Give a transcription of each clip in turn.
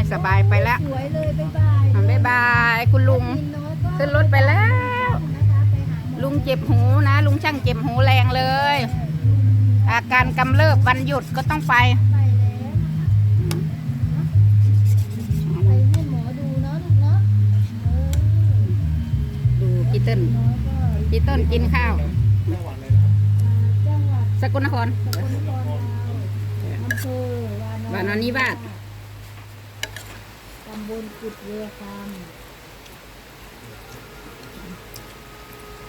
ไม่สบายไปแล้วสวยเลยบ๊ายบายอะบ๊ายบายคุณลุงกินน้อยก็ขึ้นรถไปแล้วนะคะไปหาหมอลุงเจ็บหูนะ ลุงช่างเจ็บหูแรงเลย อาการกำเริบวันหยุดก็ต้องไปไปแล้วไปให้หมอดูเนาะลูกเนาะเออดูพี่เติ้ลน้อยก็พี่เติ้ลกินข้าวจังหวัดสกลนครสกลนครเราอำเภอวานอนวานอนนิวาสตำ บลกุดเรือค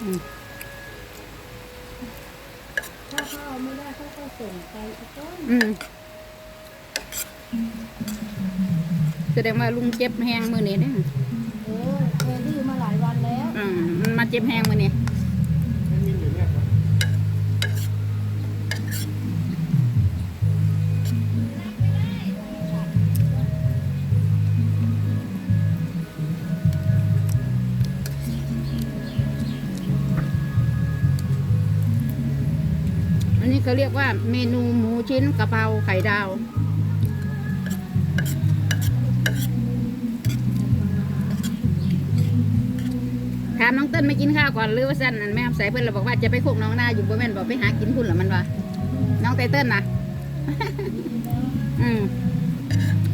อืมำถ้าเขาเอาไม่ได้เขาก็ส่งไปอีกต้นอืมแสดงว่าลุงเจ็บแหงมือนี้เนี่ยเออเคยดื้อมาหลายวันแล้ว อืมมันมาเจ็บแหงมือนี้ เขาเรียกว่าเมนูหมูชิ้นกะเพราไข่ดาว ถามน้องเต้นไม่กินข้าวก่อนหรือว่าสั้นอันแม่ใส่เพื่อนเราบอกว่าจะไปโคกน้องหน้าอยู่บ่แม่นบอกไปหากินพุ่นเหรอมันวะน้องไตเติ้ลนะอืม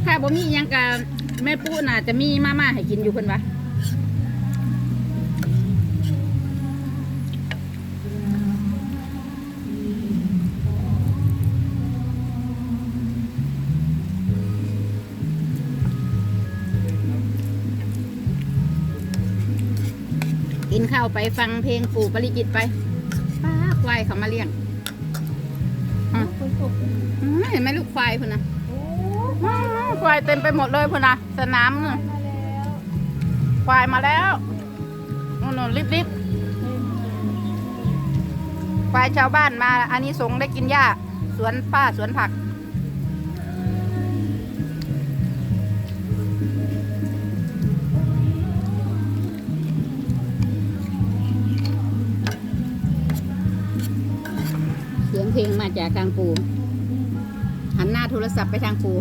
ถ้าบ่มีอิหยังกับแม่ปูน่ะจะมีมาม่าให้กินอยู่เพิ่นวะ ข้าวไปฟังเพลงปู่ปริจิตไปป้าควายเขามาเลี้ยงอะคนตกอืมเห็นไหมลูกควายพุ่นนะโอ้ว้าวควายเต็มไปหมดเลยพุ่นนะสนามน่ะมาแล้วควายมาแล้วนู่นๆรีบๆควายชาวบ้านมา อันนี้สงส์ได้กินหญ้า สวนป้าสวนผัก งเพลงมาจากทางปูหันหน้าโทรศัพท์ไปทางปู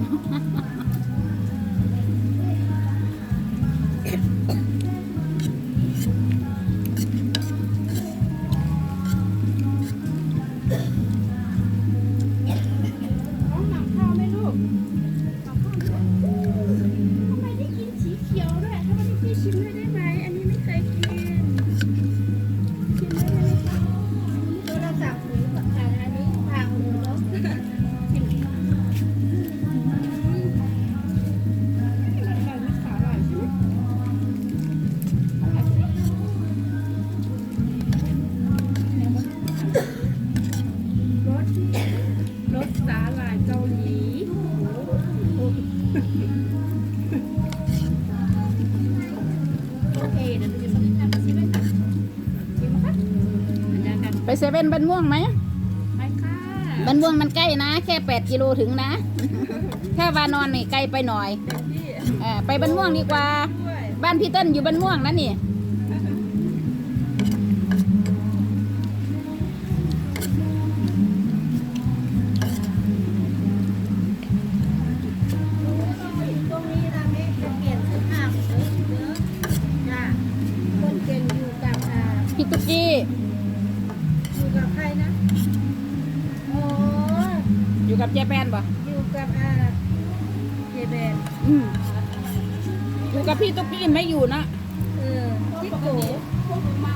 เซเว่นบันม่วงไหมไปค่ะบันม่วงมันใกล้นะ แค่แปดกิโลถึงนะ ถ้าวานอนนี่ไกลไปหน่อยพี่เออไปบันม่วงดีกว่าด้วยบ้านพี่เต้นอยู่บันม่วงนะนี่ จแปนป่ะอยู่กับอ่าเจแบนอืมอยู่กับพี่ตุ๊กกี้ไม่อยู่นะเออจิ๊กโก้พวกมาเ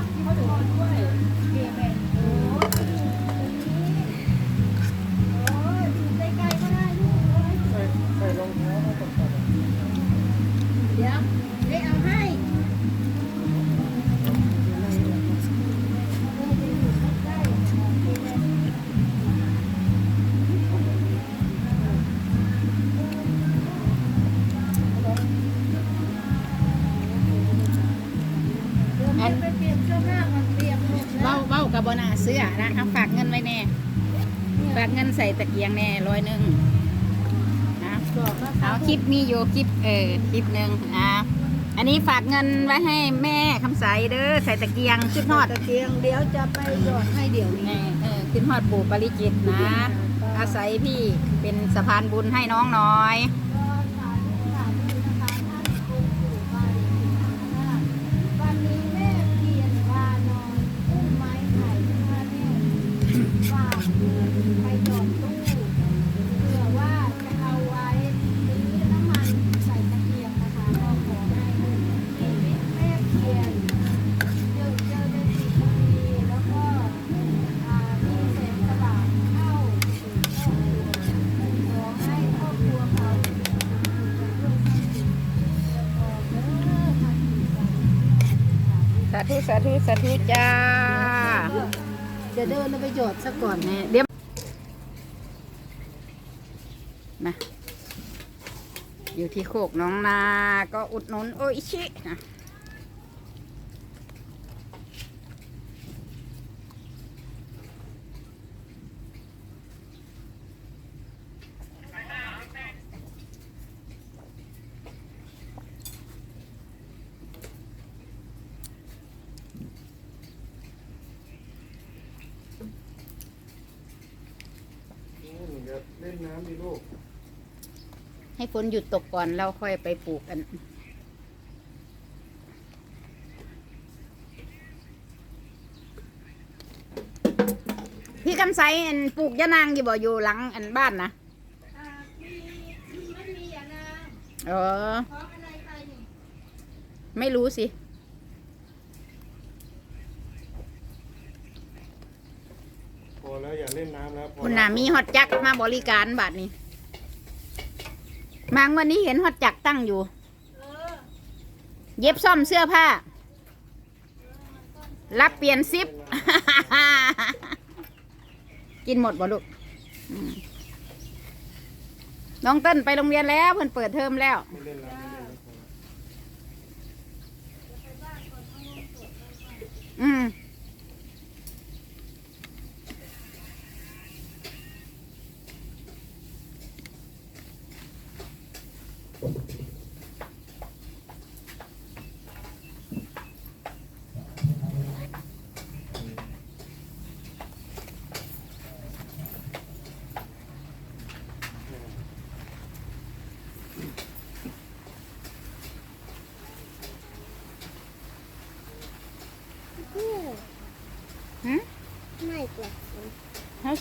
ขา เสื้อนะเอาฝากเงินไว้แน่ ฝากเงินใส่ตะเกียงแน่ร้อยหนึ่งนะบอกว่าเอาคลิปมีอยู่คลิปเออคลิปหนึ่งอ่าอันนี้ฝากเงินไว้ให้แม่คำใสเด้อใส่ตะเกียงชุดฮอดตะเกียงเดี๋ยวจะไปหยอดให้เดี๋ยวนี้นี่เออขึ้นฮอดปู่ปริจิตนะ อาศัยพี่เป็นสะพานบุญให้น้องหน่อย ไปหยอดตู้เผื่อว่าจะเอาไว้ซื้น้ำมันใส่ตะเกียงนะคะก็ขอให้ชีวิตแม่เพียรเจริเจริญสิ่ดีแล้วก็ามีแสงสว่างเข้าให้ครอบครัวเขาสุขวก็เด้สาธุสาธุสาธุจ้า จะเดินไปหยดซะก่อนนี่เดี๋ยวมาอยู่ที่โคกน้องนา ก็อุดหนุนโออิชินะ นี่หนูจะเล่ นน้ำดิลูกให้ฝนหยุดตกก่อนเราค่อยไปปลูกกัน พี่คำไสอันปลูกยะนางอยู่บ่อยู่หลังอันบ้านนะอ่ามีไม่มีอย่างนางเออ พร้อมอะไรไปนี่ไม่รู้สิ อแล้วอย่าเล่นน้ำแล้วพอคุณน่ะมีฮอตจักรมาบริการบัดนี้มางวันนี้เห็นฮอตจักรตั้งอยู่เออเย็บซ่อมเสื้อผ้า รับเปลี่ยนซิป กินหมดบ่ลูกอืมน้องเต้นไปโรงเรียนแล้วเพิ่นเปิดเทอมแล้ว ไม่เล่นแล้วไม่เล่นแล้วพอแล้ว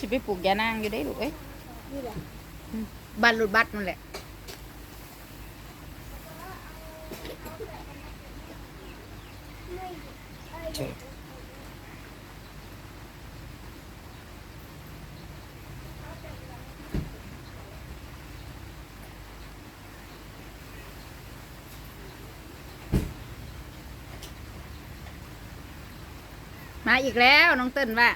สิไปปลูกยานางอยู่ได้ลูกเอ้ยนี่แหละบ้านรุดบัตรนั่นแหละมาอีกแล้วน้องเติ้นว่า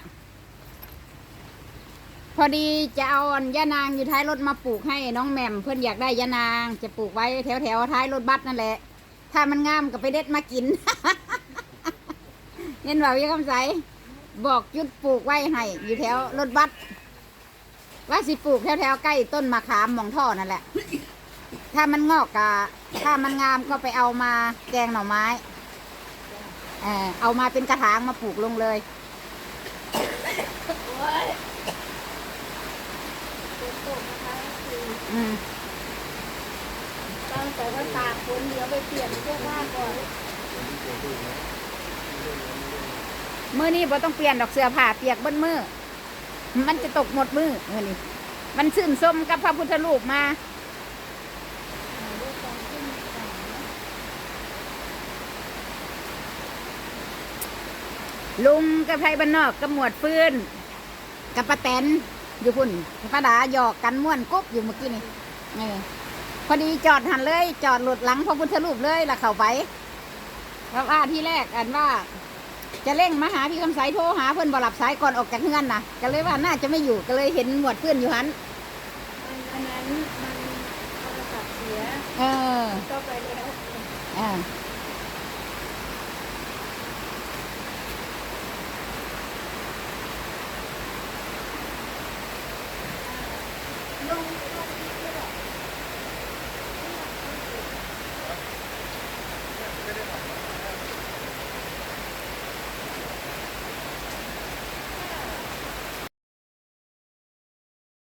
พอดีจะเอาอันยะนางอยู่ท้ายรถมาปลูกให้น้องแหม่มเพื่อนอยากได้ยะนาง จะปลูกไว้แถวแถวๆท้ายรถบัสนั่นแหละ ถ้ามันงามก็ไปเด็ดมากินเห็นว่าพี่คำใสบอกจุดปลูกไว้ให้อยู่แถวรถบัสว่าสิปลูกแถวแถวๆใกล้ต้นมะขามหมองท่อนั่นแหละ ถ้ามันงอกกะถ้ามันงามก็ไปเอามาแกงหน่อไม้ เออเอามาเป็นกระถางมาปลูกลงเลย โอ้ยฝนตกนะคะคื อืมตั้งแต่ว่าตากฝนเดี๋ยวไปเปลี่ยนเสื้อผ้าก่อนมือนี้บ่ต้องเปลี่ยนดอกเสื้อผ้าเปียกเบนมือ มันจะตกหมดมือมือนี้มันชื่นส้มกับพระพุทธรูปมาลุงกับไทยบ้านนอกกับหมวดฟื้น กับป้าแตน อยู่พุ่นป้าดาหยอกกันม่วนกุ๊บอยู่เมื่อกี้นี่เออพอดีจอดหันเลย จอดหลุดหลังพระพุทธรูปเลยแล้วเข้าไปเพราะว่าที่แรกอันว่า จะเร่งมาหาพี่คำสายโทรหาเพื่อนบอหลับสายก่อนออกจากเฮือนนะก็เลยว่าน่าจะไม่อยู่ก็เลยเห็นหมวดเพื่อนอยู่หันมันอันนั้นมันโทรศัพท์เสียเออก็ไปแล้วเออ